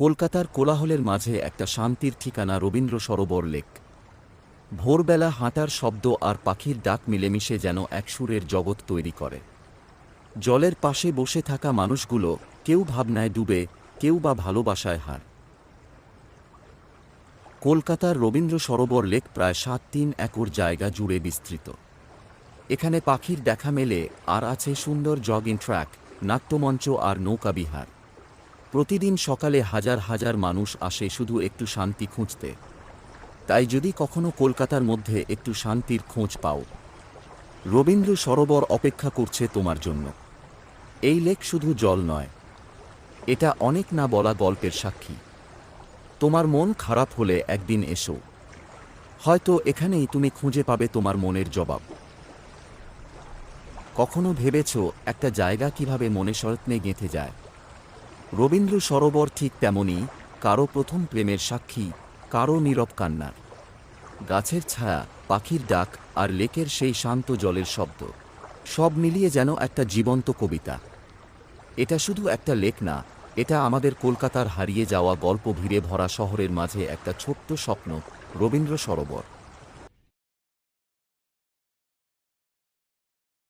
কলকাতার কোলাহলের মাঝে একটা শান্তির ঠিকানা রবীন্দ্র সরোবর লেক। ভোরবেলা হাঁটার শব্দ আর পাখির ডাক মিলেমিশে যেন এক সুরের জগৎ তৈরি করে। জলের পাশে বসে থাকা মানুষগুলো কেউ ভাবনায় ডুবে, কেউ বা ভালোবাসায় হার। কলকাতার রবীন্দ্র সরোবর লেক প্রায় সাত তিন একর জায়গা জুড়ে বিস্তৃত। এখানে পাখির দেখা মেলে আর আছে সুন্দর জগিং ট্র্যাক, নাট্যমঞ্চ আর নৌকাবিহার প্রতিদিন সকালে হাজার হাজার মানুষ আসে শুধু একটু শান্তি খুঁজতে। তাই যদি কখনো কলকাতার মধ্যে একটু শান্তির খোঁজ পাও। রবীন্দ্র সরোবর অপেক্ষা করছে তোমার জন্য। এই লেক শুধু জল নয়। এটা অনেক না বলা গল্পের সাক্ষী। তোমার মন খারাপ হলে একদিন এসো। হয়তো এখানেই তুমি খুঁজে পাবে তোমার মনের জবাব। কখনো ভেবেছ একটা জায়গা কীভাবে মনে স্বপ্নে গেঁথে যায়? রবীন্দ্র সরোবর ঠিক তেমনই কারও প্রথম প্রেমের সাক্ষী, কারও নীরব কান্নার। গাছের ছায়া, পাখির ডাক আর লেকের সেই শান্ত জলের শব্দ, সব মিলিয়ে যেন একটা জীবন্ত কবিতা। এটা শুধু একটা লেক না, এটা আমাদের কলকাতার হারিয়ে যাওয়া গল্প ভিড়ে ভরা শহরের মাঝে একটা ছোট্ট স্বপ্ন, রবীন্দ্র সরোবর।